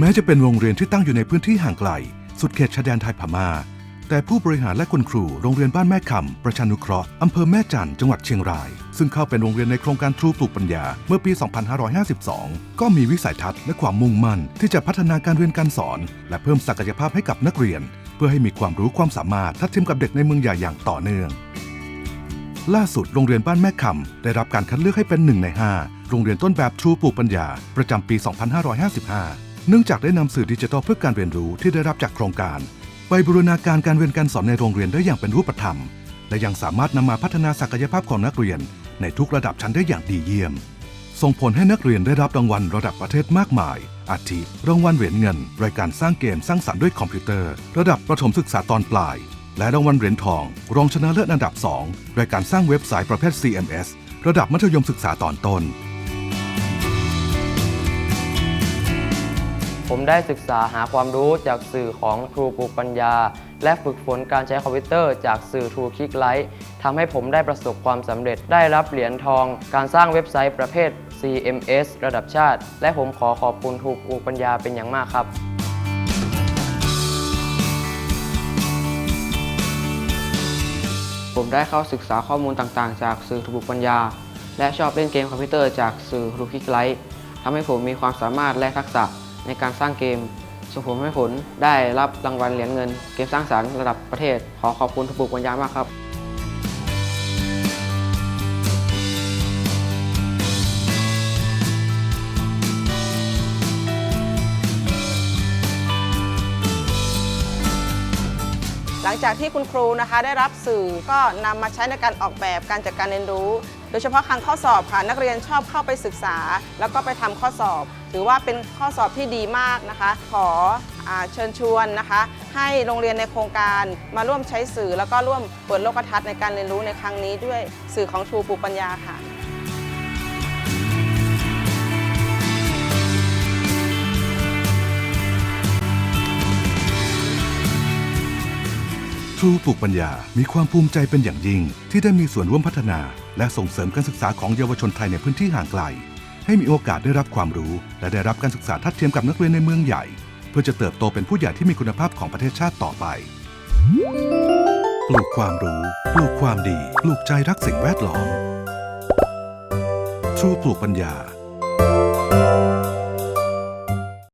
แม้จะเป็นโรงเรียนที่ตั้งอยู่ในพื้นที่ห่างไกล สุดเขตชายแดนไทยพม่า แต่ผู้บริหารและคุณครูโรงเรียนบ้านแม่คำประชานุเคราะห์อำเภอแม่จันทร์จังหวัดเชียงราย ซึ่งเข้าเป็นโรงเรียนในโครงการทรูปลูกปัญญาเมื่อปี 2552 ก็มีวิสัยทัศน์และความมุ่งมั่น ที่จะพัฒนาการเรียนการสอน และเพิ่มศักยภาพให้กับนักเรียน เพื่อให้มีความรู้ความสามารถทัดเทียมกับเด็กในเมืองใหญ่อย่างต่อเนื่องล่าสุดโรงเรียนบ้านแม่คำได้รับการคัดเลือกให้เป็นหนึ่งใน 5 โรงเรียนต้นแบบทรูปลูกปัญญา ประจำปี 2555 เนื่องจากได้นำสื่อดิจิทัลเพื่อการเรียนรู้ที่ได้รับจากโครงการ ไปบูรณาการการเรียนการสอนในโรงเรียนได้อย่างเป็นรูปธรรม และยังสามารถนำมาพัฒนาศักยภาพของนักเรียน ในทุกระดับชั้นได้อย่างดีเยี่ยม ส่งผลให้นักเรียนได้รับรางวัลระดับประเทศมากมาย อาทิ รางวัลเหรียญเงิน รายการสร้างเกมสร้างสรรค์ด้วยคอมพิวเตอร์ ระดับประถมศึกษาตอนปลาย และรางวัลเหรียญทอง รองชนะเลิศอันดับ 2 รายการสร้างเว็บไซต์ประเภท CMS ระดับมัธยมศึกษาตอนต้น ผมได้ศึกษาหาความรู้จากสื่อของครูปลูกปัญญา และฝึกฝนการใช้คอมพิวเตอร์จากสื่อ True Click Lite ทำให้ผมได้ประสบความสำเร็จได้รับเหรียญทอง การสร้างเว็บไซต์ประเภท CMS ระดับชาติ และผมขอขอบคุณครูปลูกปัญญาเป็นอย่างมากครับผมได้เข้าศึกษาข้อมูลต่างๆ จากสื่อทบุกปัญญา และชอบเล่นเกมคอมพิวเตอร์จากสื่อรูคิกไลท์ทำให้ผมมีความสามารถและทักษะ ในการสร้างเกมส่งผมให้ผลได้รับรางวัลเหรียญเงิน เกมสร้างสรรค์ระดับประเทศ ขอขอบคุณทบุกปัญญามากครับหลังจากที่คุณครูนะคะได้รับสื่อก็นำมาใช้ในการออกแบบการจัดการเรียนรู้ โดยเฉพาะครั้งข้อสอบค่ะนักเรียนชอบเข้าไปศึกษา แล้วก็ไปทำข้อสอบ ถือว่าเป็นข้อสอบที่ดีมากนะคะ ขออเชิญชวนนะคะ ให้โรงเรียนในโครงการมาร่วมใช้สื่อ แล้วก็ร่วมเปิดโลกทัศน์ในการเรียนรู้ในครั้งนี้ด้วยสื่อของชูปูปัญญาค่ะทรูปลูกปัญญา มีความภูมิใจเป็นอย่างยิ่ง ที่ได้มีส่วนร่วมพัฒนา และส่งเสริมการศึกษาของเยาวชนไทยในพื้นที่ห่างไกล ให้มีโอกาสได้รับความรู้ และได้รับการศึกษาทัดเทียมกับนักเรียนในเมืองใหญ่ เพื่อจะเติบโตเป็นผู้ใหญ่ที่มีคุณภาพของประเทศชาติต่อไป ปลูกความรู้ ปลูกความดี ปลูกใจรักสิ่งแวดล้อมทรูปลูกปัญญา